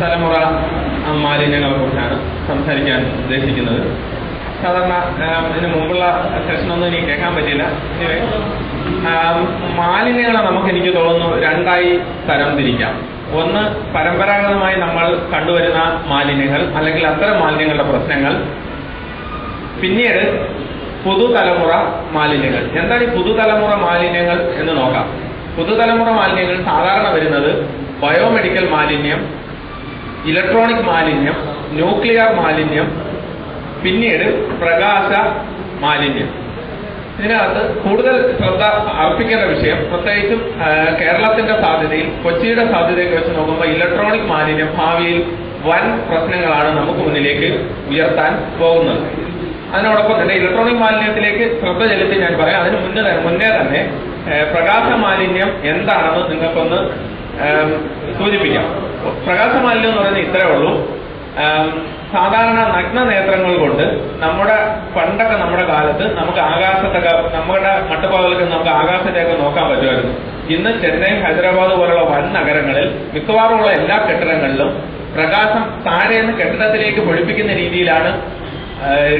തലമുറ മാലിന്യങ്ങളെ കുറിച്ചാണ് സംസാരിക്കാൻ ഉദ്ദേശിക്കുന്നത്. സാധാരണ ഇതിന് മുമ്പുള്ള സെഷനൊന്നും എനിക്ക് കേൾക്കാൻ പറ്റില്ല മാലിന്യങ്ങളെ നമുക്ക് എനിക്ക് തോന്നുന്നു രണ്ടായി തരം തിരിക്കാം. ഒന്ന് പരമ്പരാഗതമായി നമ്മൾ കണ്ടുവരുന്ന മാലിന്യങ്ങൾ അല്ലെങ്കിൽ അത്തരം മാലിന്യങ്ങളുടെ പ്രശ്നങ്ങൾ. പിന്നീട് പുതുതലമുറ മാലിന്യങ്ങൾ. എന്താണ് ഈ പുതുതലമുറ മാലിന്യങ്ങൾ എന്ന് നോക്കാം. പുതുതലമുറ മാലിന്യങ്ങൾ സാധാരണ വരുന്നത് ബയോമെഡിക്കൽ മാലിന്യം ഇലക്ട്രോണിക് മാലിന്യം ന്യൂക്ലിയർ മാലിന്യം പിന്നീട് പ്രകാശ മാലിന്യം. ഇതിനകത്ത് കൂടുതൽ ശ്രദ്ധ അർപ്പിക്കേണ്ട വിഷയം പ്രത്യേകിച്ചും കേരളത്തിന്റെ സാധ്യതയിൽ കൊച്ചിയുടെ സാധ്യതയൊക്കെ വെച്ച് നോക്കുമ്പോൾ ഇലക്ട്രോണിക് മാലിന്യം ഭാവിയിൽ വൻ പ്രശ്നങ്ങളാണ് നമുക്ക് മുന്നിലേക്ക് ഉയർത്താൻ പോകുന്നത്. അതിനോടൊപ്പം തന്നെ ഇലക്ട്രോണിക് മാലിന്യത്തിലേക്ക് ശ്രദ്ധ ചെലുത്തി ഞാൻ പറയാം അതിന് മുന്നേ മുന്നേ തന്നെ പ്രകാശ മാലിന്യം എന്താണെന്ന് നിങ്ങൾക്കൊന്ന് സൂചിപ്പിക്കാം. പ്രകാശ മാലിന്യം എന്ന് പറയുന്നത് ഇത്രേ ഉള്ളൂ. സാധാരണ നഗ്ന നേത്രങ്ങൾ കൊണ്ട് നമ്മുടെ പണ്ടൊക്കെ നമ്മുടെ കാലത്ത് നമുക്ക് ആകാശത്തൊക്കെ നമ്മുടെ മട്ടുപാതകൾക്ക് നമുക്ക് ആകാശത്തേക്ക് നോക്കാൻ പറ്റുമായിരുന്നു. ഇന്ന് ചെന്നൈ ഹൈദരാബാദ് പോലുള്ള വൻ നഗരങ്ങളിൽ മിക്കവാറുമുള്ള എല്ലാ കെട്ടിടങ്ങളിലും പ്രകാശം താഴെ നിന്ന് കെട്ടിടത്തിലേക്ക് പൊഴിപ്പിക്കുന്ന രീതിയിലാണ്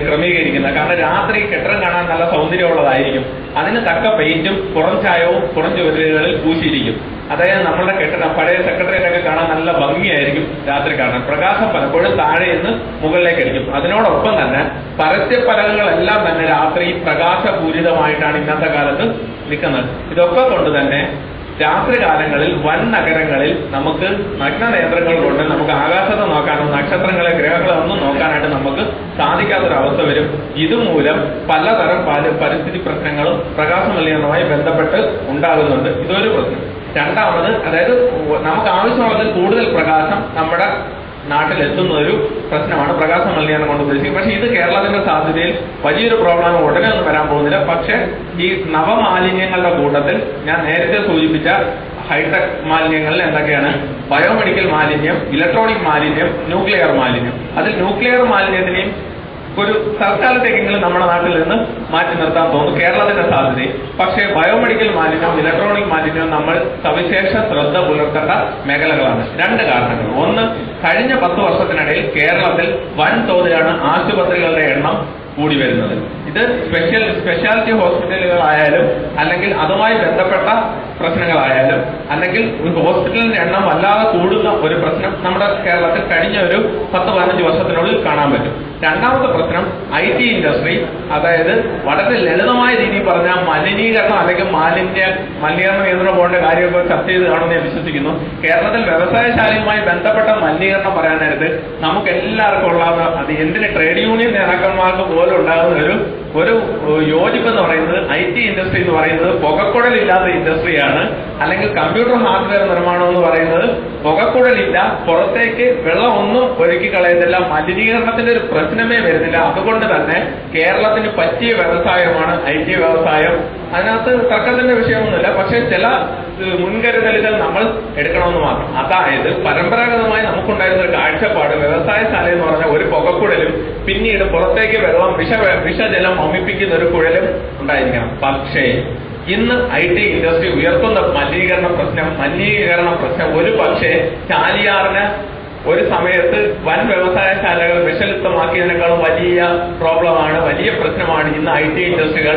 ക്രമീകരിക്കുന്നത്. കാരണം രാത്രി കെട്ടിടം കാണാൻ നല്ല സൗന്ദര്യമുള്ളതായിരിക്കും. അതിന് തക്ക പെയിന്റും പുറം ചായവും പുറം ചുവരുകളിൽ പൂശിയിരിക്കും. അതായത് നമ്മളുടെ കെട്ടിടം പഴയ സെക്രട്ടറിയേറ്റൊക്കെ കാണാൻ നല്ല ഭംഗിയായിരിക്കും രാത്രി കാണാൻ. പ്രകാശം പലപ്പോഴും താഴെ നിന്ന് മുകളിലേക്ക് അടിക്കും. അതിനോടൊപ്പം തന്നെ പരസ്യപ്പലകങ്ങളെല്ലാം തന്നെ രാത്രി പ്രകാശപൂരിതമായിട്ടാണ് ഇന്നത്തെ കാലത്ത് നിൽക്കുന്നത്. ഇതൊക്കെ കൊണ്ട് തന്നെ രാത്രി കാലങ്ങളിൽ വൻ നഗരങ്ങളിൽ നമുക്ക് നഗ്ന നേത്രങ്ങൾ കൊണ്ട് നമുക്ക് ആകാശത്തെ നോക്കാനും നക്ഷത്രങ്ങളെ ഗ്രഹങ്ങളെ ഒന്നും നോക്കാനായിട്ട് നമുക്ക് സാധിക്കാത്തൊരവസ്ഥ വരും. ഇതുമൂലം പലതരം പല- പരിസ്ഥിതി പ്രശ്നങ്ങളും പ്രകാശമലിനവുമായി ബന്ധപ്പെട്ട് ഉണ്ടാകുന്നുണ്ട്. ഇതൊരു പ്രശ്നം. രണ്ടാമത് അതായത് നമുക്ക് ആവശ്യമുള്ളതിൽ കൂടുതൽ പ്രകാശം നമ്മുടെ നാട്ടിൽ എത്തുന്ന ഒരു പ്രശ്നമാണ്. പ്രകാശ മലിനീകരണം കൊണ്ട് ഉദ്ദേശിക്കുന്നത്. പക്ഷേ ഇത് കേരളത്തിന്റെ സാധ്യതയിൽ വലിയൊരു പ്രോബ്ലം ഉടനെ ഒന്നും വരാൻ പോകുന്നില്ല. പക്ഷേ ഈ നവമാലിന്യങ്ങളുടെ കൂട്ടത്തിൽ ഞാൻ നേരത്തെ സൂചിപ്പിച്ച ഹൈടെക് മാലിന്യങ്ങളിൽ എന്തൊക്കെയാണ്? ബയോമെഡിക്കൽ മാലിന്യം ഇലക്ട്രോണിക് മാലിന്യം ന്യൂക്ലിയർ മാലിന്യം. അതിൽ ന്യൂക്ലിയർ മാലിന്യത്തിനെയും ഒരു തൽക്കാലത്തേക്കെങ്കിലും നമ്മുടെ നാട്ടിൽ നിന്ന് മാറ്റി നിർത്താൻ തോന്നുന്നു. കേരളത്തിന്റെ സാധ്യതയും. പക്ഷേ ബയോമെഡിക്കൽ മാലിന്യവും ഇലക്ട്രോണിക് മാലിന്യവും നമ്മൾ സവിശേഷ ശ്രദ്ധ പുലർത്തേണ്ട മേഖലകളാണ്. രണ്ട് കാരണങ്ങൾ. ഒന്ന് കഴിഞ്ഞ പത്ത് വർഷത്തിനിടയിൽ കേരളത്തിൽ വൻ തോതിലാണ് ആശുപത്രികളുടെ എണ്ണം കൂടി വരുന്നത്. ഇത് സ്പെഷ്യൽ സ്പെഷ്യാലിറ്റി ഹോസ്പിറ്റലുകളായാലും അല്ലെങ്കിൽ അതുമായി ബന്ധപ്പെട്ട പ്രശ്നങ്ങളായാലും അല്ലെങ്കിൽ ഒരു ഹോസ്പിറ്റലിന്റെ എണ്ണം വല്ലാതെ കൂടുന്ന ഒരു പ്രശ്നം നമ്മുടെ കേരളത്തിൽ കഴിഞ്ഞ ഒരു പത്ത് പതിനഞ്ച് വർഷത്തിനുള്ളിൽ കാണാൻ പറ്റും. രണ്ടാമത്തെ പ്രശ്നം ഐ ടി ഇൻഡസ്ട്രി അതായത് വളരെ ലളിതമായ രീതിയിൽ പറഞ്ഞ മലിനീകരണം അല്ലെങ്കിൽ മാലിന്യ മലിനീകരണ നിയന്ത്രണ ബോർഡിന്റെ കാര്യമൊക്കെ ചർച്ച ചെയ്ത് കാണുമെന്ന് ഞാൻ വിശ്വസിക്കുന്നു. കേരളത്തിൽ വ്യവസായശാലയുമായി ബന്ധപ്പെട്ട മലിനീകരണം പറയാനായിട്ട് നമുക്ക് എല്ലാവർക്കും ഉള്ള അത് എന്തിന് ട്രേഡ് യൂണിയൻ നേതാക്കന്മാർക്ക് പോലും ഉണ്ടാകുന്ന ഒരു ഒരു യോജിപ്പ് എന്ന് പറയുന്നത് ഐ ടി ഇൻഡസ്ട്രി എന്ന് പറയുന്നത് പുകക്കുഴലില്ലാത്ത ഇൻഡസ്ട്രിയാണ് അല്ലെങ്കിൽ കമ്പ്യൂട്ടർ ഹാർഡ്വെയർ നിർമ്മാണം എന്ന് പറയുന്നത് പുകക്കുഴലില്ല. പുറത്തേക്ക് വെള്ളം ഒന്നും ഒഴുക്കി കളയുന്നില്ല മലിനീകരണത്തിന്റെ ഒരു പ്രശ്നമേ വരുന്നില്ല. അതുകൊണ്ട് തന്നെ കേരളത്തിന് പറ്റിയ വ്യവസായമാണ് ഐ ടി വ്യവസായം. അതിനകത്ത് തർക്കത്തിന്റെ വിഷയമൊന്നുമില്ല. പക്ഷെ ചില മുൻകരുതലുകൾ നമ്മൾ എടുക്കണമെന്ന് മാത്രം. അതായത് പരമ്പരാഗതമായി നമുക്കുണ്ടായിരുന്ന ഒരു കാഴ്ചപ്പാട് വ്യവസായശാല എന്ന് പറഞ്ഞ ഒരു പുകക്കുഴലും പിന്നീട് പുറത്തേക്ക് വെള്ളം വിഷ വിഷജലം അമിപ്പിക്കുന്ന ഒരു കുഴലും ഉണ്ടായിരിക്കണം. പക്ഷേ ഇന്ന് ഐ ടി ഇൻഡസ്ട്രി ഉയർത്തുന്ന മലിനീകരണ പ്രശ്നം മലിനീകരണ പ്രശ്നം ഒരു പക്ഷേ ചാലിയാറിന് ഒരു സമയത്ത് വൻ വ്യവസായശാലകൾ വിഷലിപ്തമാക്കിയതിനേക്കാളും വലിയ പ്രോബ്ലമാണ് വലിയ പ്രശ്നമാണ് ഇന്ന് ഐ ടി ഇൻഡസ്ട്രികൾ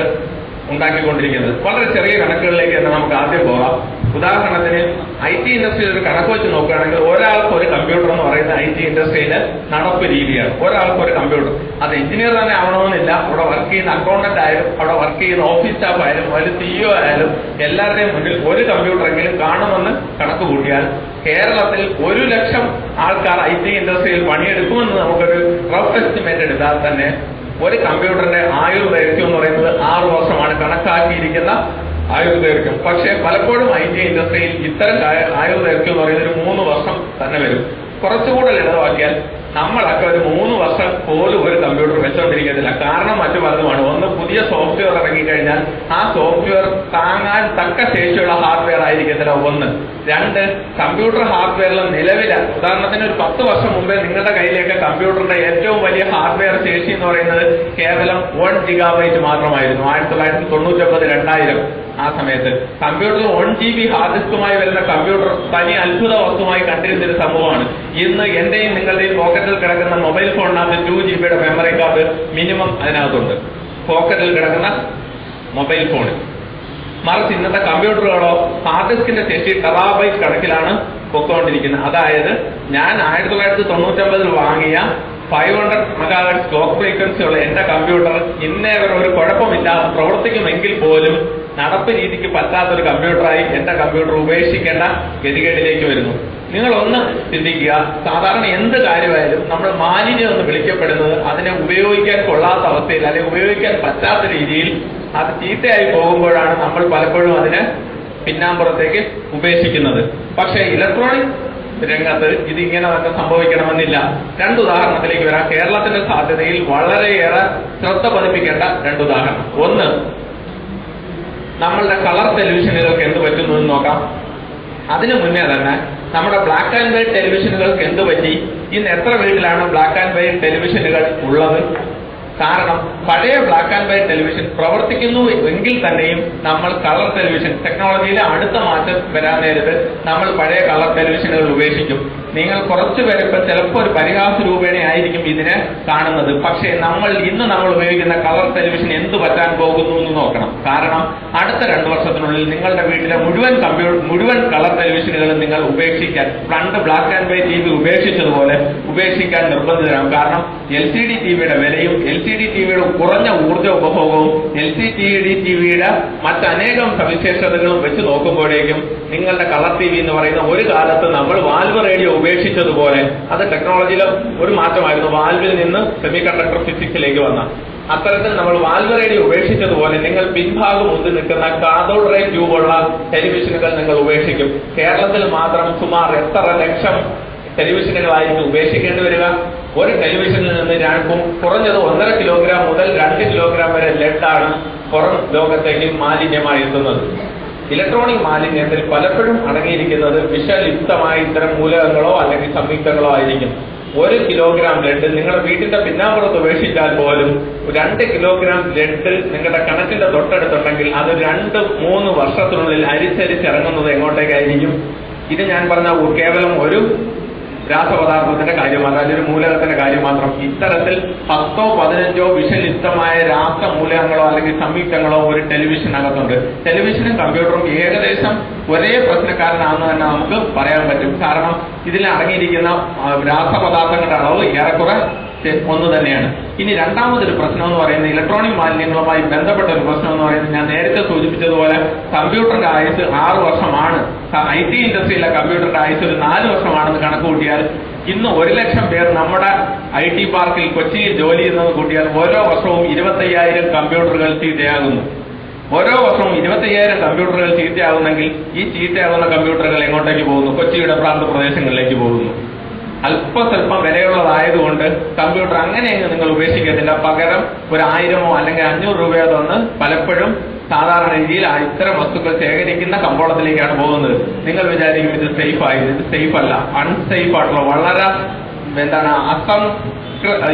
ഉണ്ടാക്കിക്കൊണ്ടിരിക്കുന്നത്. വളരെ ചെറിയ കണക്കുകളിലേക്ക് തന്നെ നമുക്ക് ആദ്യം പോകാം. ഉദാഹരണത്തിന് ഐ ടി ഇൻഡസ്ട്രിയിൽ ഒരു കണക്ക് വെച്ച് നോക്കുകയാണെങ്കിൽ ഒരാൾക്ക് ഒരു കമ്പ്യൂട്ടർ എന്ന് പറയുന്ന ഐ ടി ഇൻഡസ്ട്രിയിലെ നടപ്പ് രീതിയാണ്. ഒരാൾക്ക് ഒരു കമ്പ്യൂട്ടർ അത് എഞ്ചിനീയർ തന്നെ ആവണമെന്നില്ല. അവിടെ വർക്ക് ചെയ്യുന്ന അക്കൗണ്ടന്റ് ആയാലും അവിടെ വർക്ക് ചെയ്യുന്ന ഓഫീസ് സ്റ്റാഫ് ആയാലും ഒരു സിഇഒ ആയാലും എല്ലാവരുടെയും മുന്നിൽ ഒരു കമ്പ്യൂട്ടറെങ്കിലും കാണുമെന്ന് കണക്ക് കൂട്ടിയാൽ കേരളത്തിൽ ഒരു ലക്ഷം ആൾക്കാർ ഐ ടി ഇൻഡസ്ട്രിയിൽ പണിയെടുക്കുമെന്ന് നമുക്കൊരു റഫ് എസ്റ്റിമേറ്റ് എടുത്താൽ തന്നെ ഒരു കമ്പ്യൂട്ടറിന്റെ ആയുർദൈർഘ്യം എന്ന് പറയുന്നത് ആറു വർഷമാണ് കണക്കാക്കിയിരിക്കുന്ന ആയുർദൈർഘ്യം. പക്ഷേ പലപ്പോഴും ഐ ടി ഇൻഡസ്ട്രിയിൽ ഇത്തരം ആയുർ ആയുർദൈർഘ്യം എന്ന് പറയുന്നത് ഒരു മൂന്ന് വർഷം തന്നെ വരും. കുറച്ചുകൂടെ ലളിതമാക്കിയാൽ നമ്മളൊക്കെ ഒരു മൂന്ന് വർഷം പോലും ഒരു കമ്പ്യൂട്ടർ വെച്ചോണ്ടിരിക്കത്തില്ല. കാരണം മറ്റു പലതുമാണ്. ഒന്ന് പുതിയ സോഫ്റ്റ്വെയർ ഇറങ്ങിക്കഴിഞ്ഞാൽ ആ സോഫ്റ്റ്വെയർ താങ്ങാൻ തക്ക ശേഷിയുള്ള ഹാർഡ്വെയർ ആയിരിക്കത്തില്ല. ഒന്ന്. രണ്ട് കമ്പ്യൂട്ടർ ഹാർഡ്വെയറിൽ നിലവില ഉദാഹരണത്തിന് ഒരു പത്ത് വർഷം മുമ്പേ നിങ്ങളുടെ കയ്യിലേക്ക് കമ്പ്യൂട്ടറിന്റെ ഏറ്റവും വലിയ ഹാർഡ്വെയർ ശേഷി എന്ന് പറയുന്നത് കേവലം വൺ ജിഗാബൈറ്റ് മാത്രമായിരുന്നു. ആയിരത്തി തൊള്ളായിരത്തി തൊണ്ണൂറ്റൊമ്പത് രണ്ടായിരം. ആ സമയത്ത്. Computer one G B hard ഡിസ്കുമായി വരുന്ന കമ്പ്യൂട്ടർ തനി അത്ഭുത വസ്തുമായി കണ്ടിരുന്ന ഒരു സംഭവമാണ്. ഇന്ന് എന്റെയും നിങ്ങളുടെയും പോക്കറ്റിൽ കിടക്കുന്ന മൊബൈൽ ഫോണിനകത്ത് ടു ജി ബിയുടെ മെമ്മറി കാർഡ് മിനിമം അതിനകത്തുണ്ട്. പോക്കറ്റിൽ കിടക്കുന്ന മൊബൈൽ ഫോണിൽ മറിച്ച് ഇന്നത്തെ കമ്പ്യൂട്ടറുകളോ ഹാർഡ് ഡിസ്കിന്റെ ശേഷി ടെറാബൈറ്റ് കണക്കിലാണ് പൊക്കോണ്ടിരിക്കുന്നത്. അതായത് ഞാൻ ആയിരത്തി തൊള്ളായിരത്തി തൊണ്ണൂറ്റൊമ്പതിൽ വാങ്ങിയ five hundred mega clock frequency ഉള്ള എന്റെ കമ്പ്യൂട്ടർ ഇന്നേ വരെ ഒരു കുഴപ്പമില്ലാതെ പ്രവർത്തിക്കുമെങ്കിൽ പോലും നടപ്പ് രീതിക്ക് പറ്റാത്തൊരു കമ്പ്യൂട്ടറായി എന്റെ കമ്പ്യൂട്ടർ ഉപേക്ഷിക്കേണ്ട ഗതികേടിലേക്ക് വരുന്നു. നിങ്ങൾ ഒന്ന് ചിന്തിക്കുക. സാധാരണ എന്ത് കാര്യമായാലും നമ്മൾ മാലിന്യം എന്ന് വിളിക്കപ്പെടുന്നത് അതിനെ ഉപയോഗിക്കാൻ കൊള്ളാത്ത അവസ്ഥയിൽ അല്ലെങ്കിൽ ഉപയോഗിക്കാൻ പറ്റാത്ത രീതിയിൽ അത് ചീത്തയായി പോകുമ്പോഴാണ് നമ്മൾ പലപ്പോഴും അതിനെ പിന്നാമ്പുറത്തേക്ക് ഉപേക്ഷിക്കുന്നത്. പക്ഷേ ഇലക്ട്രോണിക് രംഗത്ത് ഇതിങ്ങനെ തന്നെ സംഭവിക്കണമെന്നില്ല. രണ്ട് ഉദാഹരണത്തിലേക്ക് വരാം. കേരളത്തിന്റെ സാധ്യതയിൽ വളരെയേറെ ശ്രദ്ധ പതിപ്പിക്കേണ്ട രണ്ട് ഉദാഹരണം. ഒന്ന് നമ്മളുടെ കളർ ടെലിവിഷനുകൾക്ക് എന്ത് പറ്റുന്നു എന്ന് നോക്കാം. അതിനു മുന്നേ തന്നെ നമ്മുടെ ബ്ലാക്ക് ആൻഡ് വൈറ്റ് ടെലിവിഷനുകൾക്ക് എന്ത് പറ്റി? ഇന്ന് എത്ര വീട്ടിലാണ് ബ്ലാക്ക് ആൻഡ് വൈറ്റ് ടെലിവിഷനുകൾ ഉള്ളത്? കാരണം പഴയ ബ്ലാക്ക് ആൻഡ് വൈറ്റ് ടെലിവിഷൻ പ്രവർത്തിക്കുന്നു എങ്കിൽ തന്നെയും നമ്മൾ കളർ ടെലിവിഷൻ ടെക്നോളജിയിലെ അടുത്ത മാറ്റം വരാൻ നേരത്ത് നമ്മൾ പഴയ കളർ ടെലിവിഷനുകൾ ഉപേക്ഷിക്കും. നിങ്ങൾ കുറച്ചു പേര് ചിലപ്പോൾ ഒരു പരിഹാസ രൂപേണ ആയിരിക്കും ഇതിനെ കാണുന്നത്. പക്ഷേ നമ്മൾ ഇന്ന് നമ്മൾ ഉപയോഗിക്കുന്ന കളർ ടെലിവിഷൻ എന്ത് പറ്റാൻ പോകുന്നു എന്ന് നോക്കണം. കാരണം അടുത്ത രണ്ടു വർഷത്തിനുള്ളിൽ നിങ്ങളുടെ വീട്ടിലെ മുഴുവൻ കമ്പ്യൂട്ടർ മുഴുവൻ കളർ ടെലിവിഷനുകളും നിങ്ങൾ ഉപേക്ഷിക്കാൻ പണ്ട് black and white T V ഉപേക്ഷിച്ചതുപോലെ ഉപേക്ഷിക്കാൻ നിർബന്ധിതരാകും. കാരണം എൽ സി ഡി ടി വിയുടെ വിലയും എൽ സി ഡി ടി വിയുടെ കുറഞ്ഞ ഊർജ ഉപഭോഗവും എൽ സി ഡി ടി വിയുടെ മറ്റനേകം സവിശേഷതകളും വെച്ച് നോക്കുമ്പോഴേക്കും നിങ്ങളുടെ കളർ ടി വി എന്ന് പറയുന്ന ഒരു കാലത്ത് നമ്മൾ വാൽവ് റേഡിയോ ഉപേക്ഷിച്ചതുപോലെ അത് ടെക്നോളജിയിലെ ഒരു മാറ്റമായിരുന്നു. വാൽവിൽ നിന്ന് സെമി കണ്ടക്ടർ ഫിസിക്സിലേക്ക് വന്ന. അത്തരത്തിൽ നമ്മൾ വാൽവ് റേഡിയോ ഉപേക്ഷിച്ചതുപോലെ നിങ്ങൾ പിൻഭാഗം മുന്തി നിൽക്കുന്ന കാതോഡ് റേ ട്യൂബുള്ള ടെലിവിഷനുകൾ നിങ്ങൾ ഉപേക്ഷിക്കും. കേരളത്തിൽ മാത്രം സുമാർ എത്ര ലക്ഷം ടെലിവിഷനുകളായിരിക്കും ഉപേക്ഷിക്കേണ്ടി വരിക? ഒരു ടെലിവിഷനിൽ നിന്ന് ഞാൻ കുറഞ്ഞത് ഒന്നര കിലോഗ്രാം മുതൽ രണ്ട് കിലോഗ്രാം വരെ ലെഡാണ് പുറം ലോകത്തേക്ക് മാലിന്യമായി എത്തുന്നത്. ഇലക്ട്രോണിക് മാലിന്യത്തിൽ പലപ്പോഴും അടങ്ങിയിരിക്കുന്നത് വിഷലിപ്തമായ ഇത്തരം മൂലകങ്ങളോ അല്ലെങ്കിൽ സംയുക്തങ്ങളോ ആയിരിക്കും. ഒരു കിലോഗ്രാം ലെഡ് നിങ്ങളുടെ വീട്ടിന്റെ പിന്നാമ്പുറത്ത് ഉപേക്ഷിച്ചാൽ പോലും രണ്ട് കിലോഗ്രാം ലെഡ് നിങ്ങളുടെ കിണറ്റിന്റെ തൊട്ടടുത്തുണ്ടെങ്കിൽ അത് രണ്ട് മൂന്ന് വർഷത്തിനുള്ളിൽ അരിച്ചരിച്ചിറങ്ങുന്നത് എങ്ങോട്ടേക്കായിരിക്കും? ഇത് ഞാൻ പറഞ്ഞ കേവലം ഒരു രാസപദാർത്ഥത്തിന്റെ കാര്യം മാത്രം അല്ലെങ്കിൽ മൂലകത്തിന്റെ കാര്യം മാത്രം. ഇത്തരത്തിൽ പത്തോ പതിനഞ്ചോ വിഷലിപ്തമായ രാസമൂലകങ്ങളോ അല്ലെങ്കിൽ സംയുക്തങ്ങളോ ഒരു ടെലിവിഷനകത്തുണ്ട്. ടെലിവിഷനും കമ്പ്യൂട്ടറും ഏകദേശം ഒരേ പ്രശ്നക്കാരനാണെന്ന് തന്നെ നമുക്ക് പറയാൻ പറ്റും. കാരണം ഇതിൽ അടങ്ങിയിരിക്കുന്ന രാസപദാർത്ഥങ്ങളുടെ അളവ് ഏറെക്കുറെ ഒന്ന് തന്നെയാണ്. ഇനി രണ്ടാമതൊരു പ്രശ്നം എന്ന് പറയുന്നത് ഇലക്ട്രോണിക് മാലിന്യങ്ങളുമായി ബന്ധപ്പെട്ട ഒരു പ്രശ്നം എന്ന് പറയുന്നത് ഞാൻ നേരത്തെ സൂചിപ്പിച്ചതുപോലെ കമ്പ്യൂട്ടറിന്റെ ആയുസ് ആറ് വർഷമാണ്. ഐ ടി ഇൻഡസ്ട്രിയിലെ കമ്പ്യൂട്ടറിന്റെ ആയുസ് ഒരു നാല് വർഷമാണെന്ന് കണക്ക് കൂട്ടിയാൽ ഇന്ന് ഒരു ലക്ഷം പേർ നമ്മുടെ ഐ ടി പാർക്കിൽ കൊച്ചിയിൽ ജോലി ചെയ്യുന്നത് കൂട്ടിയാൽ ഓരോ വർഷവും ഇരുപത്തയ്യായിരം കമ്പ്യൂട്ടറുകൾ ചീത്തയാകുന്നു. ഓരോ വർഷവും ഇരുപത്തയ്യായിരം കമ്പ്യൂട്ടറുകൾ ചീത്തയാകുന്നെങ്കിൽ ഈ ചീത്തയാകുന്ന കമ്പ്യൂട്ടറുകൾ എങ്ങോട്ടേക്ക് പോകുന്നു? കൊച്ചിയുടെ പ്രാന്ത പ്രദേശങ്ങളിലേക്ക് പോകുന്നു. അല്പസ്വല്പം വിലയുള്ളതായതുകൊണ്ട് കമ്പ്യൂട്ടർ അങ്ങനെ അങ്ങ് നിങ്ങൾ ഉപേക്ഷിക്കത്തില്ല. പകരം ഒരു ആയിരമോ അല്ലെങ്കിൽ അഞ്ഞൂറ് രൂപയോ തന്ന് പലപ്പോഴും സാധാരണ രീതിയിൽ ഇത്തരം വസ്തുക്കൾ ശേഖരിക്കുന്ന കമ്പോളത്തിലേക്കാണ് പോകുന്നത്. നിങ്ങൾ വിചാരിക്കും ഇത് സേഫ് ആയി ഇത് സേഫ് അല്ല. അൺസേഫ് ആയിട്ടുള്ള വളരെ എന്താണ് അസം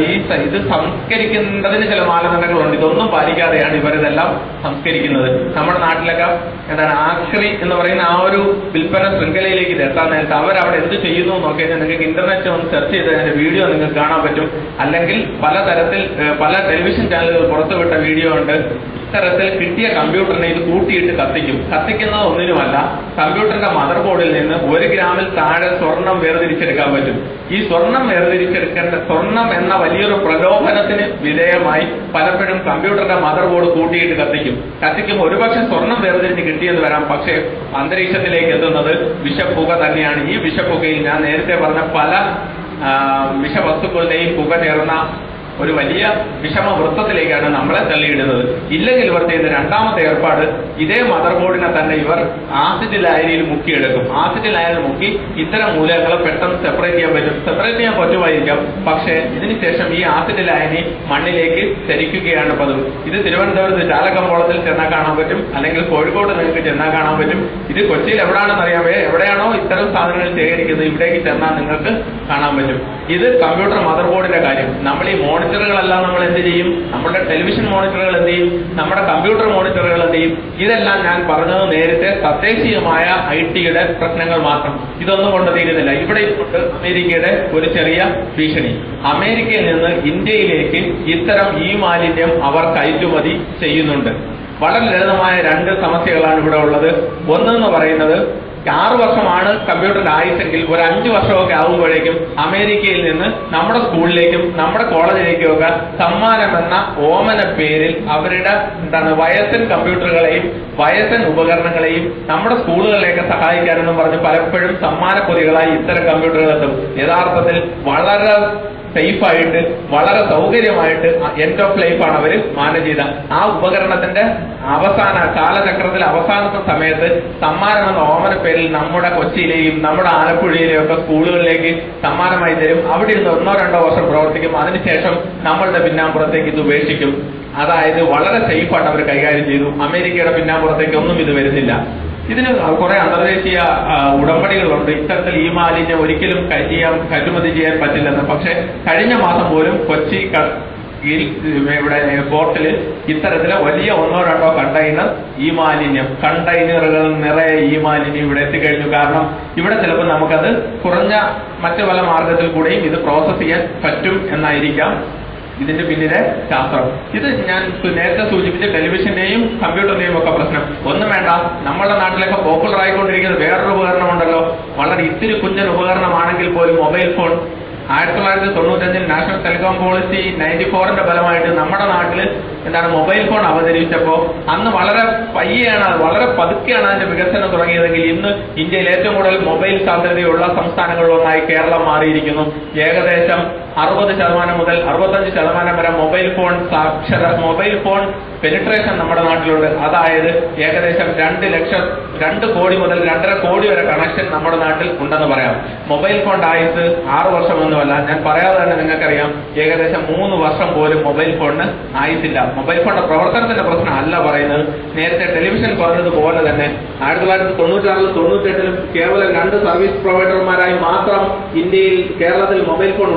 ഈ ഇത് സംസ്കരിക്കുന്നതിന് ചില മാനദണ്ഡങ്ങളുണ്ട്. ഇതൊന്നും പാലിക്കാതെയാണ് ഇവരിതെല്ലാം സംസ്കരിക്കുന്നത്. നമ്മുടെ നാട്ടിലൊക്കെ എന്താണ് ആക്രി എന്ന് പറയുന്ന ആ ഒരു വിൽപ്പന ശൃംഖലയിലേക്ക് ഇത് എത്താൻ നേരത്തെ അവരവിടെ എന്ത് ചെയ്യുന്നു നോക്കി കഴിഞ്ഞാൽ നിങ്ങൾക്ക് ഇന്റർനെറ്റ് ഒന്ന് സെർച്ച് ചെയ്ത് അതിന്റെ വീഡിയോ നിങ്ങൾക്ക് കാണാൻ പറ്റും. അല്ലെങ്കിൽ പല തരത്തിൽ പല ടെലിവിഷൻ ചാനലുകൾ പുറത്തുവിട്ട വീഡിയോ ഉണ്ട്. ഇത്തരത്തിൽ കിട്ടിയ കമ്പ്യൂട്ടറിനെ ഇത് കൂട്ടിയിട്ട് കത്തിക്കും. കത്തിക്കുന്നത് ഒന്നിനുമല്ല കമ്പ്യൂട്ടറിന്റെ മദർ ബോർഡിൽ നിന്ന് ഒരു ഗ്രാമിൽ താഴെ സ്വർണം വേർതിരിച്ചെടുക്കാൻ പറ്റും. ഈ സ്വർണം വേർതിരിച്ചെടുക്കേണ്ട സ്വർണം എന്ന വലിയൊരു പ്രലോഭനത്തിന് വിധേയമായി പലപ്പോഴും കമ്പ്യൂട്ടറിന്റെ മദർ ബോർഡ് കൂട്ടിയിട്ട് കത്തിക്കും. കത്തിക്കുമ്പോൾ ഒരുപക്ഷെ സ്വർണം വേർതിരിച്ച് കിട്ടിയെന്ന് വരാം പക്ഷേ അന്തരീക്ഷത്തിലേക്ക് എത്തുന്നത് വിഷപ്പുക തന്നെയാണ്. ഈ വിഷപ്പുകയിൽ ഞാൻ നേരത്തെ പറഞ്ഞ പല വിഷവസ്തുക്കളുടെയും പുക ചേർന്ന ഒരു വലിയ വിഷമ വൃത്തത്തിലേക്കാണ് നമ്മളെ തള്ളിയിടുന്നത്. ഇല്ലെങ്കിൽ ഇവർ ചെയ്യുന്ന രണ്ടാമത്തെ ഏർപ്പാട് ഇതേ മദർ ബോർഡിനെ തന്നെ ഇവർ ആസിഡ് ലായനിയിൽ മുക്കിയെടുക്കും. ആസിഡ് ലായനിൽ മുക്കി ഇത്തരം മൂലകങ്ങളെ പെട്ടെന്ന് സെപ്പറേറ്റ് ചെയ്യാൻ പറ്റും. സെപ്പറേറ്റ് ചെയ്യാൻ പറ്റുമായിരിക്കാം. പക്ഷേ ഇതിനുശേഷം ഈ ആസിഡ് ലായനി മണ്ണിലേക്ക് ചരിക്കുകയാണ് പതിവ്. ഇത് തിരുവനന്തപുരത്ത് ചാലക്കമ്പോളത്തിൽ ചെന്നാൽ കാണാൻ പറ്റും. അല്ലെങ്കിൽ കോഴിക്കോട് നിങ്ങൾക്ക് ചെന്നാൽ കാണാൻ പറ്റും. ഇത് കൊച്ചിയിൽ എവിടെയാണെന്ന് അറിയാമേ എവിടെയാണോ ഇത്തരം സാധനങ്ങൾ ശേഖരിക്കുന്നത്? ഇവിടേക്ക് ചെന്നാൽ നിങ്ങൾക്ക് കാണാൻ പറ്റും. ഇത് കമ്പ്യൂട്ടർ മദർ ബോർഡിന്റെ കാര്യം. നമ്മൾ ഈ മോണിറ്ററുകളെല്ലാം നമ്മൾ എന്ത് ചെയ്യും? നമ്മുടെ ടെലിവിഷൻ മോണിറ്ററുകൾ എന്ത് ചെയ്യും? നമ്മുടെ കമ്പ്യൂട്ടർ മോണിറ്ററുകൾ എന്ത് ചെയ്യും? ഇതെല്ലാം ഞാൻ പറഞ്ഞത് നേരത്തെ തദ്ദേശീയമായ ഐ ടിയുടെ പ്രശ്നങ്ങൾ മാത്രം. ഇതൊന്നും കൊണ്ട് തീരുന്നില്ല. ഇവിടെ അമേരിക്കയുടെ ഒരു ചെറിയ ഭീഷണി. അമേരിക്കയിൽ നിന്ന് ഇന്ത്യയിലേക്ക് ഇത്തരം ഈ മാലിന്യം അവർ കയറ്റുമതി ചെയ്യുന്നുണ്ട്. വളരെ ലളിതമായ രണ്ട് സമസ്യകളാണ് ഇവിടെ ഉള്ളത്. ഒന്നെന്ന് പറയുന്നത് ആറ് വർഷമാണ് കമ്പ്യൂട്ടർ ആയുസെങ്കിൽ ഒരു അഞ്ചു വർഷമൊക്കെ ആകുമ്പോഴേക്കും അമേരിക്കയിൽ നിന്ന് നമ്മുടെ സ്കൂളിലേക്കും നമ്മുടെ കോളേജിലേക്കും ഒക്കെ സമ്മാനം എന്ന ഓമന പേരിൽ അവരുടെ എന്താണ് വയസ്സൻ കമ്പ്യൂട്ടറുകളെയും വയസ്സൻ ഉപകരണങ്ങളെയും നമ്മുടെ സ്കൂളുകളിലേക്ക് സഹായിക്കാനെന്നും പറഞ്ഞ് പലപ്പോഴും സമ്മാന പൊതികളായി ഇത്തരം കമ്പ്യൂട്ടറുകൾ എത്തും. യഥാർത്ഥത്തിൽ വളരെ സേഫ് ആയിട്ട് വളരെ സൗകര്യമായിട്ട് എൻഡ് ഓഫ് ലൈഫാണ് അവർ മാനേജ് ചെയ്ത. ആ ഉപകരണത്തിന്റെ അവസാന കാലചക്രത്തിൽ അവസാനത്തെ സമയത്ത് സമ്മാനം എന്ന ഓമന പേരിൽ നമ്മുടെ കൊച്ചിയിലെയും നമ്മുടെ ആലപ്പുഴയിലെയും ഒക്കെ സ്കൂളുകളിലേക്ക് സമ്മാനമായി തരും. അവിടെ ഇരുന്ന് ഒന്നോ രണ്ടോ വർഷം പ്രവർത്തിക്കും. അതിനുശേഷം നമ്മളുടെ പിന്നാമ്പുറത്തേക്ക് ഇത് ഉപേക്ഷിക്കും. അതായത് വളരെ സേഫായിട്ട് അവർ കൈകാര്യം ചെയ്തു. അമേരിക്കയുടെ പിന്നാമ്പുറത്തേക്ക് ഒന്നും ഇത് വരുന്നില്ല. ഇതിന് കുറെ അന്തർദേശീയ ഉടമ്പടികളുണ്ട്. ഇത്തരത്തിൽ ഈ മാലിന്യം ഒരിക്കലും ചെയ്യാൻ കയറ്റുമതി ചെയ്യാൻ പറ്റില്ലെന്ന്. പക്ഷെ കഴിഞ്ഞ മാസം പോലും കൊച്ചി ഇവിടെ പോർട്ടിൽ ഇത്തരത്തിലെ വലിയ ഒന്നോ രണ്ടോ കണ്ടെയ്നർ ഈ മാലിന്യം കണ്ടെയ്നറുകൾ നിറയെ ഈ മാലിന്യം ഇവിടെ എത്തിക്കഴിഞ്ഞു. കാരണം ഇവിടെ ചിലപ്പോൾ നമുക്കത് കുറഞ്ഞ മറ്റു പല മാർഗത്തിൽ കൂടെയും ഇത് പ്രോസസ് ചെയ്യാൻ പറ്റും എന്നായിരിക്കാം. ഇതിന്റെ പിന്നിലെ ശാസ്ത്രം. ഇത് ഞാൻ നേരത്തെ സൂചിപ്പിച്ച ടെലിവിഷന്റെയും കമ്പ്യൂട്ടറിന്റെയും ഒക്കെ പ്രശ്നം. ഒന്നും വേണ്ട. നമ്മളുടെ നാട്ടിലൊക്കെ പോപ്പുലർ ആയിക്കൊണ്ടിരിക്കുന്ന വേറൊരു ഉപകരണമുണ്ടല്ലോ. വളരെ ഇത്തിരി കുഞ്ഞൻ ഉപകരണമാണെങ്കിൽ പോലും മൊബൈൽ ഫോൺ. ആയിരത്തി തൊള്ളായിരത്തി തൊണ്ണൂറ്റഞ്ചിൽ നാഷണൽ ടെലികോം പോളിസി നയന്റി ഫോറിന്റെ ഫലമായിട്ട് നമ്മുടെ നാട്ടിൽ എന്താണ് മൊബൈൽ ഫോൺ അവതരിപ്പിച്ചപ്പോൾ അന്ന് വളരെ പയ്യാണ് വളരെ പതുക്കെയാണ് അതിന്റെ വികസനം തുടങ്ങിയതെങ്കിൽ ഇന്ന് ഇന്ത്യയിൽ ഏറ്റവും കൂടുതൽ മൊബൈൽ സാധ്യതയുള്ള സംസ്ഥാനങ്ങളിലൊന്നായി കേരളം മാറിയിരിക്കുന്നു. ഏകദേശം അറുപത് ശതമാനം മുതൽ അറുപത്തഞ്ച് ശതമാനം വരെ മൊബൈൽ ഫോൺ സാക്ഷര മൊബൈൽ ഫോൺ പെനിട്രേഷൻ നമ്മുടെ നാട്ടിലുണ്ട്. അതായത് ഏകദേശം രണ്ട് ലക്ഷം രണ്ട് കോടി മുതൽ രണ്ടര കോടി വരെ കണക്ഷൻ നമ്മുടെ നാട്ടിൽ ഉണ്ടെന്ന് പറയാം. മൊബൈൽ ഫോൺ ആയുസ് ആറ് വർഷമൊന്നുമല്ല. ഞാൻ പറയാതെ തന്നെ നിങ്ങൾക്കറിയാം. ഏകദേശം മൂന്ന് വർഷം പോലും മൊബൈൽ ഫോണിന് ആയിട്ടില്ല. മൊബൈൽ ഫോണിന്റെ പ്രവർത്തനത്തിന്റെ പ്രശ്നം അല്ല പറയുന്നത്. നേരത്തെ ടെലിവിഷൻ പറഞ്ഞതുപോലെ തന്നെ ആയിരത്തി തൊള്ളായിരത്തി തൊണ്ണൂറ്റാറിലും തൊണ്ണൂറ്റെട്ടിലും കേവലം രണ്ട് സർവീസ് പ്രൊവൈഡർമാരായി മാത്രം ഇന്ത്യയിൽ കേരളത്തിൽ മൊബൈൽ ഫോൺ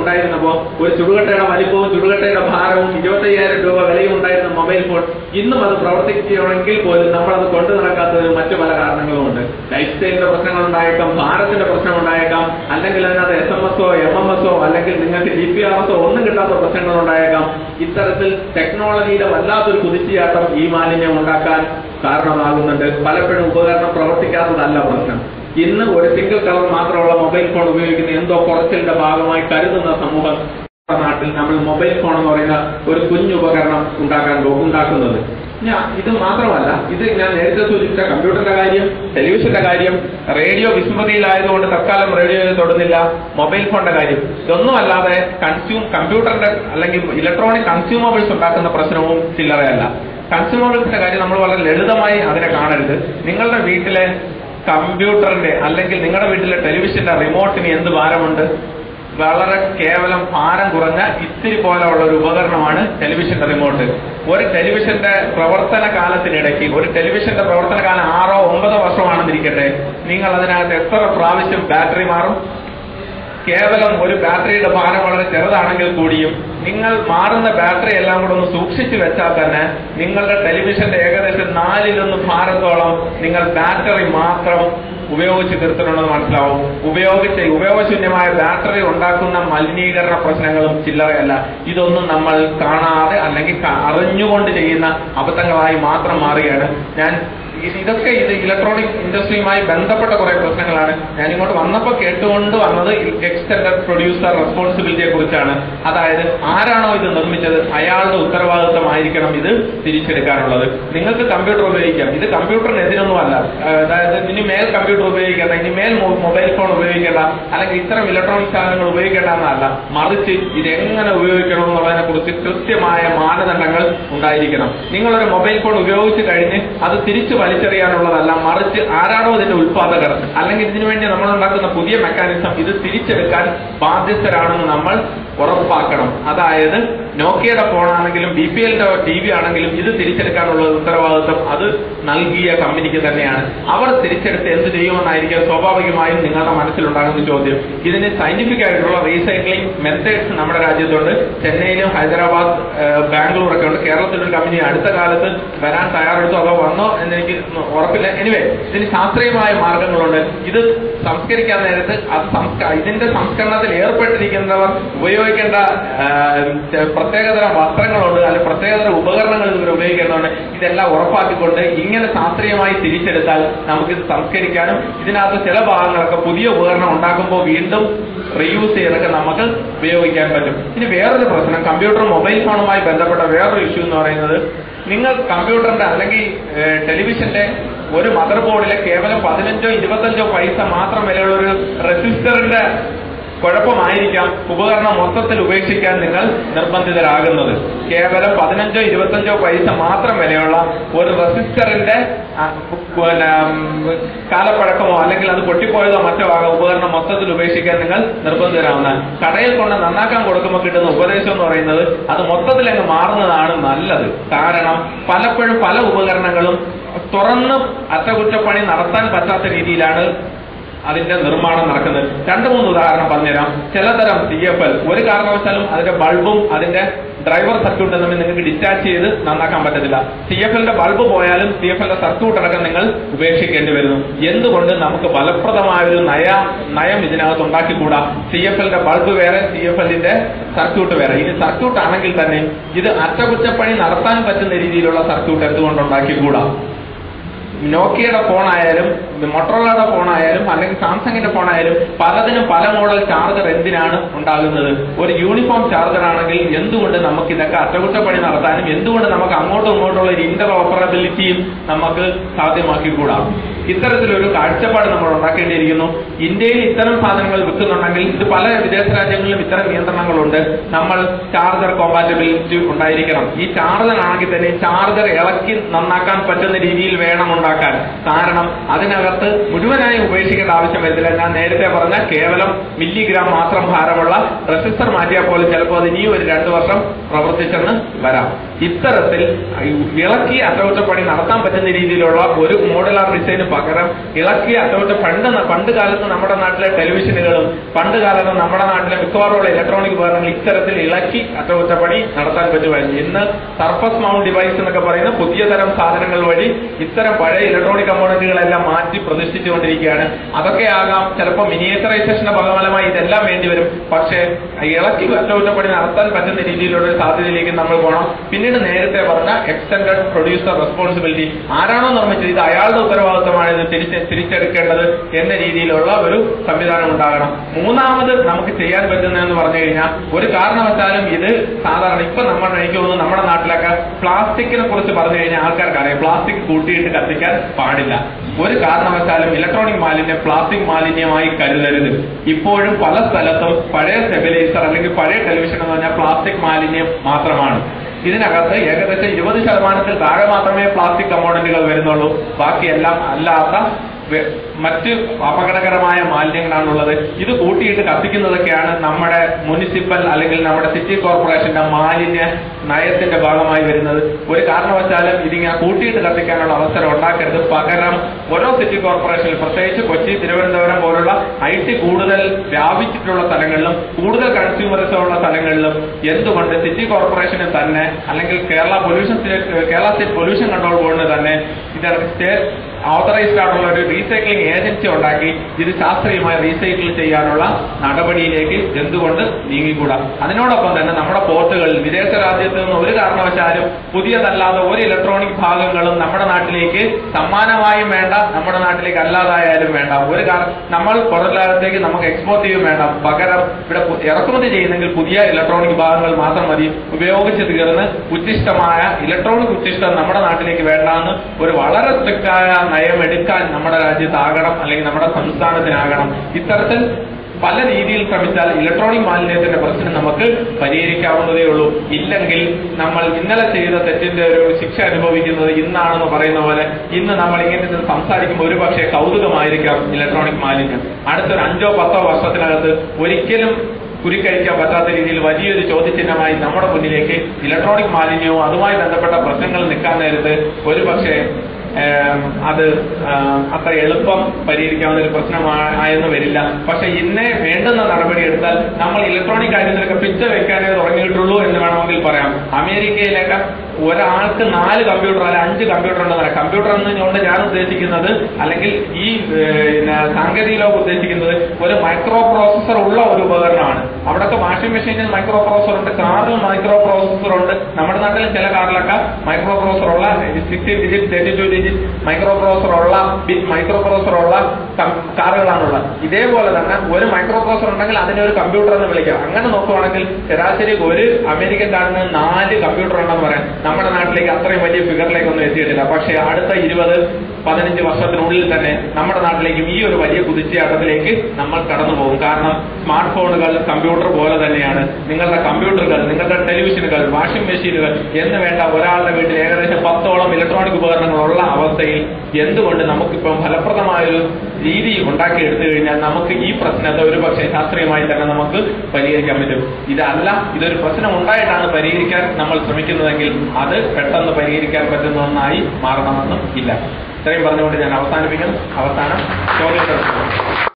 ഉണ്ടായിരുന്നപ്പോൾ ഒരു ചുടുകട്ടയുടെ വലിപ്പവും ചുടുകട്ടയുടെ ഭാരവും ഇരുപത്തയ്യായിരം രൂപ വിലയും ഉണ്ടായിരുന്ന മൊബൈൽ ഫോൺ ഇന്നും അത് പ്രവർത്തിക്കുകയാണെങ്കിൽ പോലും നമ്മളത് കൊണ്ടു നടക്കാത്തതിന് മറ്റു പല കാരണങ്ങളും ഉണ്ട് ലൈഫ് സ്റ്റൈലിന്റെ പ്രശ്നങ്ങൾ ഉണ്ടായേക്കാം ഭാരത്തിന്റെ പ്രശ്നം ഉണ്ടായേക്കാം അല്ലെങ്കിൽ അതിനകത്ത് എസ് എം എസോ എം എം എസോ അല്ലെങ്കിൽ നിങ്ങൾക്ക് ജി പി ആർ എസോ ഒന്നും കിട്ടാത്ത പ്രശ്നങ്ങൾ ഉണ്ടായേക്കാം ഇത്തരത്തിൽ ടെക്നോളജിയുടെ വല്ലാത്തൊരു കുതിച്ചുചാട്ടം ഈ മാലിന്യം ഉണ്ടാക്കാൻ കാരണമാകുന്നുണ്ട്. പലപ്പോഴും ഉപകരണം പ്രവർത്തിക്കാത്തതല്ല പ്രശ്നം. ഇന്ന് ഒരു സിംഗിൾ കളർ മാത്രമുള്ള മൊബൈൽ ഫോൺ ഉപയോഗിക്കുന്ന എന്തോ കുറച്ചിലിന്റെ ഭാഗമായി കരുതുന്ന സമൂഹം നാട്ടിൽ നമ്മൾ മൊബൈൽ ഫോൺ എന്ന് പറയുന്ന ഒരു കുഞ്ഞു ഉപകരണം ഉണ്ടാക്കാൻ ഉണ്ടാക്കുന്നത്. ഇത് മാത്രമല്ല ഇത് ഞാൻ നേരത്തെ സൂചിപ്പിച്ച കമ്പ്യൂട്ടറിന്റെ കാര്യം ടെലിവിഷന്റെ കാര്യം റേഡിയോ വിസ്മൃതിയിലായതുകൊണ്ട് തൽക്കാലം റേഡിയോ തൊടുന്നില്ല മൊബൈൽ ഫോണിന്റെ കാര്യം. ഇതൊന്നും അല്ലാതെ കൺസ്യൂം കമ്പ്യൂട്ടറിന്റെ അല്ലെങ്കിൽ ഇലക്ട്രോണിക് കൺസ്യൂമബിൾസ് ഉണ്ടാക്കുന്ന പ്രശ്നവും ചില്ലറയല്ല. കൺസ്യൂമബിൾസിന്റെ കാര്യം നമ്മൾ വളരെ ലളിതമായി അതിനെ കാണരുത്. നിങ്ങളുടെ വീട്ടിലെ കമ്പ്യൂട്ടറിന്റെ അല്ലെങ്കിൽ നിങ്ങളുടെ വീട്ടിലെ ടെലിവിഷന്റെ റിമോട്ടിന് എന്ത് ഭാരമുണ്ട്? വളരെ കേവലം ഭാരം കുറഞ്ഞ ഇത്തിരി പോലെയുള്ള ഒരു ഉപകരണമാണ് ടെലിവിഷന്റെ റിമോട്ട്. ഒരു ടെലിവിഷന്റെ പ്രവർത്തന കാലത്തിനിടയ്ക്ക് ഒരു ടെലിവിഷന്റെ പ്രവർത്തന കാലം ആറോ ഒമ്പതോ വർഷമാണെന്നിരിക്കട്ടെ നിങ്ങൾ അതിനകത്ത് എത്ര പ്രാവശ്യം ബാറ്ററി മാറും? കേവലം ഒരു ബാറ്ററിയുടെ ഭാരം വളരെ ചെറുതാണെങ്കിൽ കൂടിയും നിങ്ങൾ മാറുന്ന ബാറ്ററി എല്ലാം കൂടെ ഒന്ന് സൂക്ഷിച്ചു വെച്ചാൽ തന്നെ നിങ്ങളുടെ ടെലിവിഷന്റെ ഏകദേശം നാലിലൊന്ന് ഭാരത്തോളം നിങ്ങൾ ബാറ്ററി മാത്രം ഉപയോഗിച്ച് തീർത്തിട്ടുണ്ടെന്ന് മനസ്സിലാവും. ഉപയോഗിച്ച് ഉപയോഗശൂന്യമായ ബാറ്ററി ഉണ്ടാക്കുന്ന മലിനീകരണ പ്രശ്നങ്ങളും ചില്ലറയല്ല. ഇതൊന്നും നമ്മൾ കാണാതെ അല്ലെങ്കിൽ അറിഞ്ഞുകൊണ്ട് ചെയ്യുന്ന അബദ്ധങ്ങളായി മാത്രം മാറുകയാണ്. ഞാൻ ഇതൊക്കെ ഇത് ഇലക്ട്രോണിക് ഇൻഡസ്ട്രിയുമായി ബന്ധപ്പെട്ട കുറെ പ്രശ്നങ്ങളാണ്. ഞാൻ ഇങ്ങോട്ട് വന്നപ്പോൾ കേട്ടുകൊണ്ട് വന്നത് എക്സ്റ്റൻഡഡ് പ്രൊഡ്യൂസർ റെസ്പോൺസിബിലിറ്റിയെ കുറിച്ചാണ് അതായത് ആരാണോ ഇത് നിർമ്മിച്ചത്? അയാളുടെ ഉത്തരവാദിത്തമായിരിക്കണം ഇത് തിരിച്ചെടുക്കാനുള്ളത്. നിങ്ങൾക്ക് കമ്പ്യൂട്ടർ ഉപയോഗിക്കാം. ഇത് കമ്പ്യൂട്ടറിന് എതിരൊന്നുമല്ല അതായത് ഇനി മേൽ കമ്പ്യൂട്ടർ ഉപയോഗിക്കേണ്ട ഇനി മേൽ മൊബൈൽ ഫോൺ ഉപയോഗിക്കേണ്ട അല്ലെങ്കിൽ ഇത്തരം ഇലക്ട്രോണിക് സാധനങ്ങൾ ഉപയോഗിക്കേണ്ട എന്നല്ല. മറിച്ച് എങ്ങനെ ഉപയോഗിക്കണം എന്നുള്ളതിനെ കുറിച്ച് കൃത്യമായ മാനദണ്ഡങ്ങൾ ഉണ്ടായിരിക്കണം. നിങ്ങളൊരു മൊബൈൽ ഫോൺ ഉപയോഗിച്ച് കഴിഞ്ഞ് അത് തിരിച്ചു വലിച്ചെറിയാനുള്ളതല്ല മറിച്ച് ആരാണോ ഇതിന്റെ ഉത്പാദകർ അല്ലെങ്കിൽ ഇതിനു വേണ്ടി നമ്മൾ ഉണ്ടാക്കുന്ന പുതിയ മെക്കാനിസം ഇത് തിരിച്ചെടുക്കാൻ ബാധ്യസ്ഥരാണെന്ന് നമ്മൾ ഉറപ്പാക്കണം. അതായത് നോക്കിയയുടെ ഫോണാണെങ്കിലും ബി പി എല്ലിന്റെ ടി വി ആണെങ്കിലും ഇത് തിരിച്ചെടുക്കാനുള്ള ഉത്തരവാദിത്വം അത് നൽകിയ കമ്പനിക്ക് തന്നെയാണ്. അവർ തിരിച്ചെടുത്ത് എന്ത് ചെയ്യുമെന്നായിരിക്കും സ്വാഭാവികമായും നിങ്ങളുടെ മനസ്സിലുണ്ടാകുന്ന ചോദ്യം. ഇതിന് സയന്റിഫിക് ആയിട്ടുള്ള റീസൈക്ലിംഗ് മെത്തേഡ്സ് നമ്മുടെ രാജ്യത്തുണ്ട്. ചെന്നൈയിലും ഹൈദരാബാദ് ബാംഗ്ലൂർ ഒക്കെ ഉണ്ട്. കേരളത്തിലൊരു കമ്പനി അടുത്ത കാലത്ത് വരാൻ തയ്യാറെടുത്തു അതോ വന്നോ എന്ന് എനിക്ക് ഉറപ്പില്ല. എനിവേ ഇതിന് ശാസ്ത്രീയമായ മാർഗങ്ങളുണ്ട്. ഇത് സംസ്കരിക്കാൻ നേരത്ത് അത് ഇതിന്റെ സംസ്കരണത്തിൽ ഏർപ്പെട്ടിരിക്കുന്നവർ ഉപയോഗിക്കേണ്ട പ്രത്യേകതര പ്രത്യേകതരം വസ്ത്രങ്ങളുണ്ട് അല്ലെങ്കിൽ പ്രത്യേകതരം ഉപകരണങ്ങൾ ഇവർ ഉപയോഗിക്കേണ്ടതുണ്ട് ഇതെല്ലാം ഉറപ്പാക്കിക്കൊണ്ട് ഇങ്ങനെ ശാസ്ത്രീയമായി തിരിച്ചെടുത്താൽ നമുക്ക് ഇത് സംസ്കരിക്കാനും ഇതിനകത്ത് ചില ഭാഗങ്ങളൊക്കെ പുതിയ ഉപകരണം ഉണ്ടാക്കുമ്പോൾ വീണ്ടും റീയൂസ് ചെയ്തൊക്കെ നമുക്ക് ഉപയോഗിക്കാൻ പറ്റും. ഇനി വേറൊരു പ്രശ്നം കമ്പ്യൂട്ടർ മൊബൈൽ ഫോണുമായി ബന്ധപ്പെട്ട വേറൊരു ഇഷ്യൂ എന്ന് പറയുന്നത് നിങ്ങൾ കമ്പ്യൂട്ടറിന്റെ അല്ലെങ്കിൽ ടെലിവിഷന്റെ ഒരു മദർ ബോർഡിലെ കേവലം പതിനഞ്ചോ ഇരുപത്തഞ്ചോ പൈസ മാത്രം വിലയുള്ള ഒരു റെസിസ്റ്ററിന്റെ കുഴപ്പമായിരിക്കാം. ഉപകരണം മൊത്തത്തിൽ ഉപേക്ഷിക്കാൻ നിങ്ങൾ നിർബന്ധിതരാകുന്നത്. കേവലം പതിനഞ്ചോ ഇരുപത്തഞ്ചോ പൈസ മാത്രം വിലയുള്ള ഒരു റെസിസ്റ്ററിന്റെ പിന്നെ കാലപ്പഴക്കമോ അല്ലെങ്കിൽ അത് പൊട്ടിപ്പോയതോ മറ്റോ ആകാം. ഉപകരണം മൊത്തത്തിൽ ഉപേക്ഷിക്കാൻ നിങ്ങൾ നിർബന്ധിതരാവുന്ന കടയിൽ കൊണ്ട് നന്നാക്കാൻ കൊടുക്കുമ്പോൾ കിട്ടുന്ന ഉപദേശം എന്ന് പറയുന്നത് അത് മൊത്തത്തിൽ അങ്ങ് മാറുന്നതാണ് നല്ലത്. കാരണം പലപ്പോഴും പല ഉപകരണങ്ങളും തുറന്ന് അറ്റകുറ്റപ്പണി നടത്താൻ പറ്റാത്ത രീതിയിലാണ് അതിന്റെ നിർമ്മാണം നടക്കുന്നത്. രണ്ടു മൂന്ന് ഉദാഹരണം പറഞ്ഞുതരാം. ചിലതരം സി എഫ് എൽ ഒരു കാരണവശാലും അതിന്റെ ബൾബും അതിന്റെ ഡ്രൈവർ സർക്യൂട്ട് തമ്മിൽ നിങ്ങൾക്ക് ഡിറ്റാച്ച് ചെയ്ത് നന്നാക്കാൻ പറ്റത്തില്ല. സി എഫ് എല്ലിന്റെ ബൾബ് പോയാലും സി എഫ് എല്ലിന്റെ സർക്യൂട്ട് അടക്കം നിങ്ങൾ ഉപേക്ഷിക്കേണ്ടി വരുന്നു. എന്തുകൊണ്ട് നമുക്ക് ഫലപ്രദമായ ഒരു നയ നയം ഇതിനകത്ത് ഉണ്ടാക്കിക്കൂടാ? സി എഫ് എല്ലിന്റെ ബൾബ് വേറെ സി എഫ് എല്ലിന്റെ സർക്യൂട്ട് വേറെ. ഇനി സർക്യൂട്ട് ആണെങ്കിൽ തന്നെ ഇത് അറ്റകുറ്റപ്പണി നടത്താൻ പറ്റുന്ന രീതിയിലുള്ള സർക്യൂട്ട് എന്തുകൊണ്ട് ഉണ്ടാക്കിക്കൂടാ? നോക്കിയയുടെ ഫോണായാലും മൊട്ടറോളയുടെ ഫോണായാലും അല്ലെങ്കിൽ സാംസങ്ങിന്റെ ഫോണായാലും പലതിനും പല മോഡൽ ചാർജർ എന്തിനാണ് ഉണ്ടാകുന്നത്? ഒരു യൂണിഫോം ചാർജർ ആണെങ്കിൽ എന്തുകൊണ്ട് നമുക്ക് ഇതൊക്കെ അറ്റകുറ്റപ്പണി നടത്താനും എന്തുകൊണ്ട് നമുക്ക് അങ്ങോട്ടും ഇങ്ങോട്ടുള്ള ഒരു ഇന്റർ ഓപ്പറബിലിറ്റിയും നമുക്ക് സാധ്യമാക്കിക്കൂടാ? ഇത്തരത്തിലൊരു കാഴ്ചപ്പാട് നമ്മൾ ഉണ്ടാക്കേണ്ടിയിരിക്കുന്നു. ഇന്ത്യയിൽ ഇത്തരം സാധനങ്ങൾ വിൽക്കുന്നുണ്ടെങ്കിൽ ഇത് പല വിദേശ രാജ്യങ്ങളിലും ഇത്തരം നിയന്ത്രണങ്ങളുണ്ട്. നമ്മൾ ചാർജർ കോമ്പാറ്റബിലിറ്റി ഉണ്ടായിരിക്കണം. ഈ ചാർജർ ആണെങ്കിൽ തന്നെ ചാർജർ ഇളക്കി നന്നാക്കാൻ പറ്റുന്ന രീതിയിൽ വേണം ഉണ്ടാക്കാൻ. കാരണം അതിനകത്ത് മുഴുവനായി ഉപേക്ഷിക്കേണ്ട ആവശ്യം വരുന്നില്ല ഞാൻ നേരത്തെ പറഞ്ഞ കേവലം മില്ലിഗ്രാം മാത്രം ഭാരമുള്ള റെസിസ്റ്റർ മാറ്റിയാൽ പോലും ചിലപ്പോൾ അത് ഇനിയും ഒരു രണ്ടു വർഷം പ്രവർത്തിച്ചെന്ന് വരാം. ഇത്തരത്തിൽ ഇളക്കി അറ്റകുറ്റപ്പണി നടത്താൻ പറ്റുന്ന രീതിയിലുള്ള ഒരു മോഡുലാർ ഡിസൈന് പകരം ഇളക്കി അറ്റകുറ്റ പണ്ട് പണ്ട് കാലത്ത് നമ്മുടെ നാട്ടിലെ ടെലിവിഷനുകളും പണ്ട് കാലത്ത് നമ്മുടെ നാട്ടിലെ മിക്കവാറുള്ള ഇലക്ട്രോണിക് ഉപകരണങ്ങൾ ഇത്തരത്തിൽ ഇളക്കി അറ്റകുറ്റപ്പണി നടത്താൻ പറ്റുമായിരുന്നു. ഇന്ന് സർഫസ് മൗണ്ട് ഡിവൈസ് എന്നൊക്കെ പറയുന്ന പുതിയ തരം സാധനങ്ങൾ വഴി ഇത്തരം പഴയ ഇലക്ട്രോണിക് കമ്പോണന്റുകളെല്ലാം മാറ്റി പ്രതിഷ്ഠിച്ചുകൊണ്ടിരിക്കുകയാണ്. അതൊക്കെ ആകാം. ചിലപ്പോൾ മിനിയേച്ചറൈസേഷന്റെ ഫലമായി ഇതെല്ലാം വേണ്ടിവരും പക്ഷേ ഇളക്കി അറ്റകുറ്റപ്പണി നടത്താൻ പറ്റുന്ന രീതിയിലുള്ള സാധ്യതയിലേക്ക് നമ്മൾ പോകണം പിന്നീട് നേരത്തെ പറഞ്ഞ എക്സ്റ്റൻഡ് പ്രൊഡ്യൂസർ റെസ്പോൺസിബിലിറ്റി ആരാണോ നിർമ്മിച്ചത്? ഇത് അയാളുടെ ഉത്തരവാദിത്തമാണ്? ഇത് തിരിച്ച് തിരിച്ചെടുക്കേണ്ടത് എന്ന രീതിയിലുള്ള ഒരു സംവിധാനം ഉണ്ടാകണം. മൂന്നാമത് നമുക്ക് ചെയ്യാൻ പറ്റുന്നതെന്ന് പറഞ്ഞു കഴിഞ്ഞാൽ ഒരു കാരണവശാലും ഇത് സാധാരണ ഇപ്പൊ നമ്മൾ എനിക്ക് തോന്നുന്നു നമ്മുടെ നാട്ടിലൊക്കെ പ്ലാസ്റ്റിക്കിനെ കുറിച്ച് പറഞ്ഞു കഴിഞ്ഞാൽ ആൾക്കാർക്ക് അറിയാം പ്ലാസ്റ്റിക് കൂട്ടിയിട്ട് കത്തിക്കാൻ പാടില്ല. ഒരു കാരണവശാലും ഇലക്ട്രോണിക് മാലിന്യം പ്ലാസ്റ്റിക് മാലിന്യമായി കരുതരുത്. ഇപ്പോഴും പല സ്ഥലത്തും പഴയ സ്റ്റെബിലൈസർ അല്ലെങ്കിൽ പഴയ ടെലിവിഷൻ എന്ന് പറഞ്ഞാൽ പ്ലാസ്റ്റിക് മാലിന്യം മാത്രമാണ്. ഇതിനകത്ത് ഏകദേശം ഇരുപത് ശതമാനത്തിൽ താഴെ മാത്രമേ പ്ലാസ്റ്റിക് കമ്പോണന്റുകൾ വരുന്നുള്ളൂ. ബാക്കിയെല്ലാം അല്ലാത്ത വെ- മറ്റ് അപകടകരമായ മാലിന്യങ്ങളാണുള്ളത്. ഇത് കൂട്ടിയിട്ട് കത്തിക്കുന്നതൊക്കെയാണ് നമ്മുടെ മുനിസിപ്പൽ അല്ലെങ്കിൽ നമ്മുടെ സിറ്റി കോർപ്പറേഷന്റെ മാലിന്യ നയത്തിന്റെ ഭാഗമായി വരുന്നത്. ഒരു കാരണവശാലും ഇതിങ്ങനെ കൂട്ടിയിട്ട് കത്തിക്കാനുള്ള അവസരം ഉണ്ടാക്കരുത്. പകരം ഓരോ സിറ്റി കോർപ്പറേഷനിൽ പ്രത്യേകിച്ച് കൊച്ചി തിരുവനന്തപുരം പോലുള്ള ഐ ടി കൂടുതൽ വ്യാപിച്ചിട്ടുള്ള സ്ഥലങ്ങളിലും കൂടുതൽ കൺസ്യൂമറിസം ഉള്ള സ്ഥലങ്ങളിലും എന്തുകൊണ്ട് സിറ്റി കോർപ്പറേഷന് തന്നെ അല്ലെങ്കിൽ Kerala pollution Kerala state pollution control ബോർഡിന് തന്നെ ഇത് സ്റ്റേറ്റ് ഓതറൈസ്ഡ് ആയിട്ടുള്ള ഒരു റീസൈക്ലിംഗ് ഏജൻസി ഉണ്ടാക്കി ഇത് ശാസ്ത്രീയമായി റീസൈക്കിൾ ചെയ്യാനുള്ള നടപടിയിലേക്ക് എന്തുകൊണ്ട് നീങ്ങിക്കൂടാ? അതിനോടൊപ്പം തന്നെ നമ്മുടെ പോർട്ടുകളിൽ വിദേശ രാജ്യത്ത് നിന്ന് ഒരു കാരണവശാലും പുതിയതല്ലാതെ ഒരു ഇലക്ട്രോണിക് ഭാഗങ്ങളും നമ്മുടെ നാട്ടിലേക്ക് സമ്മാനമായും വേണ്ട നമ്മുടെ നാട്ടിലേക്ക് അല്ലാതായാലും വേണ്ട. ഒരു നമ്മൾ പുറം നമുക്ക് എക്സ്പോർട്ട് ചെയ്യും വേണ്ട. പകരം ഇവിടെ ഇറക്കുമതി ചെയ്യുന്നെങ്കിൽ പുതിയ ഇലക്ട്രോണിക് ഭാഗങ്ങൾ മാത്രം മതി. ഉപയോഗിച്ച് തീർന്ന് ഉച്ചിഷ്ടമായ ഇലക്ട്രോണിക് ഉച്ചിഷ്ടം നമ്മുടെ നാട്ടിലേക്ക് വേണ്ടാന്ന് ഒരു വളരെ സ്ട്രിക്റ്റായ നയം എടുക്കാൻ നമ്മുടെ രാജ്യത്താകണം അല്ലെങ്കിൽ നമ്മുടെ സംസ്ഥാനത്തിനാകണം. ഇത്തരത്തിൽ പല രീതിയിൽ ശ്രമിച്ചാൽ ഇലക്ട്രോണിക് മാലിന്യത്തിന്റെ പ്രശ്നം നമുക്ക് പരിഹരിക്കാവുന്നതേ ഉള്ളൂ. ഇല്ലെങ്കിൽ നമ്മൾ ഇന്നലെ ചെയ്ത തെറ്റിന്റെ ഒരു ശിക്ഷ അനുഭവിക്കുന്നത് ഇന്നാണെന്ന് പറയുന്ന പോലെ ഇന്ന് നമ്മൾ ഇങ്ങനെ സംസാരിക്കുമ്പോൾ ഒരു പക്ഷേ കൗതുകമായിരിക്കാം ഇലക്ട്രോണിക് മാലിന്യം. അടുത്തൊരു അഞ്ചോ പത്തോ വർഷത്തിനകത്ത് ഒരിക്കലും കുരുക്കഴിക്കാൻ പറ്റാത്ത രീതിയിൽ വലിയൊരു ചോദ്യചിഹ്നമായി നമ്മുടെ മുന്നിലേക്ക് ഇലക്ട്രോണിക് മാലിന്യവും അതുമായി ബന്ധപ്പെട്ട പ്രശ്നങ്ങൾ നിൽക്കാൻ നേരത്ത് ഒരു പക്ഷേ ഏം, അത് അത്ര എളുപ്പം പരിഹരിക്കാവുന്ന ഒരു പ്രശ്നമായെന്ന് വരില്ല. പക്ഷെ ഇന്നേ വേണ്ടുന്ന നടപടി എടുത്താൽ നമ്മൾ ഇലക്ട്രോണിക് കാര്യത്തിലൊക്കെ പിച്ച വെക്കാനേ തുടങ്ങിയിട്ടുള്ളൂ എന്ന് വേണമെങ്കിൽ പറയാം. അമേരിക്കയിലൊക്കെ ഒരാൾക്ക് നാല് കമ്പ്യൂട്ടർ അല്ല അഞ്ച് കമ്പ്യൂട്ടർ ഉണ്ടെന്ന് പറയാം. കമ്പ്യൂട്ടർ എന്നുകൊണ്ട് ഞാൻ ഉദ്ദേശിക്കുന്നത് അല്ലെങ്കിൽ ഈ സാങ്കേതിക ലോകം ഉദ്ദേശിക്കുന്നത് ഒരു മൈക്രോ പ്രോസസർ ഉള്ള ഒരു ഉപകരണമാണ്. അവിടൊക്കെ വാഷിംഗ് മെഷീനിൽ മൈക്രോ പ്രോസസർ ഉണ്ട് കാറിൽ മൈക്രോ പ്രോസസർ ഉണ്ട്. നമ്മുടെ നാട്ടിൽ ചില കാറിലൊക്കെ മൈക്രോ പ്രോസസർ ഉള്ള sixty digit thirty two digit microprocessor ഉള്ള ബിറ്റ് മൈക്രോ പ്രോസസർ ഉള്ള കാറുകളാണുള്ളത്. ഇതേപോലെ തന്നെ ഒരു മൈക്രോ പ്രോസർ ഉണ്ടെങ്കിൽ അതിനെ ഒരു കമ്പ്യൂട്ടർ എന്ന് വിളിക്കാം. അങ്ങനെ നോക്കുവാണെങ്കിൽ ശരാശരി ഒരു അമേരിക്കൻ കാറിന് നാല് കമ്പ്യൂട്ടർ ഉണ്ടെന്ന് പറയാം. നമ്മുടെ നാട്ടിലേക്ക് അത്രയും വലിയ ഫിഗറിലേക്കൊന്നും എത്തിയിട്ടില്ല. പക്ഷേ അടുത്ത ഇരുപത് പതിനഞ്ച് വർഷത്തിനുള്ളിൽ തന്നെ നമ്മുടെ നാട്ടിലേക്കും ഈ ഒരു വലിയ കുതിച്ചയാട്ടത്തിലേക്ക് നമ്മൾ കടന്നു പോകും. കാരണം സ്മാർട്ട് ഫോണുകൾ കമ്പ്യൂട്ടർ പോലെ തന്നെയാണ്. നിങ്ങളുടെ കമ്പ്യൂട്ടറുകൾ നിങ്ങളുടെ ടെലിവിഷനുകൾ വാഷിംഗ് മെഷീനുകൾ എന്ന് വേണ്ട ഒരാളുടെ വീട്ടിൽ ഏകദേശം പത്തോളം ഇലക്ട്രോണിക് ഉപകരണങ്ങളുള്ള അവസ്ഥയിൽ എന്തുകൊണ്ട് നമുക്കിപ്പം ഫലപ്രദമായൊരു രീതി ഉണ്ടാക്കി എടുത്തു കഴിഞ്ഞാൽ നമുക്ക് ഈ പ്രശ്നത്തെ ഒരു പക്ഷേ ശാസ്ത്രീയമായി തന്നെ നമുക്ക് പരിഹരിക്കാൻ പറ്റും. ഇതല്ല ഇതൊരു പ്രശ്നം ഉണ്ടായിട്ടാണ് പരിഹരിക്കാൻ നമ്മൾ ശ്രമിക്കുന്നതെങ്കിൽ അത് പെട്ടെന്ന് പരിഹരിക്കാൻ പറ്റുന്ന ഒന്നായി മാറണമെന്നും ഇല്ല. ഇത്രയും പറഞ്ഞുകൊണ്ട് ഞാൻ അവസാനിപ്പിക്കുന്നു. അവസാനം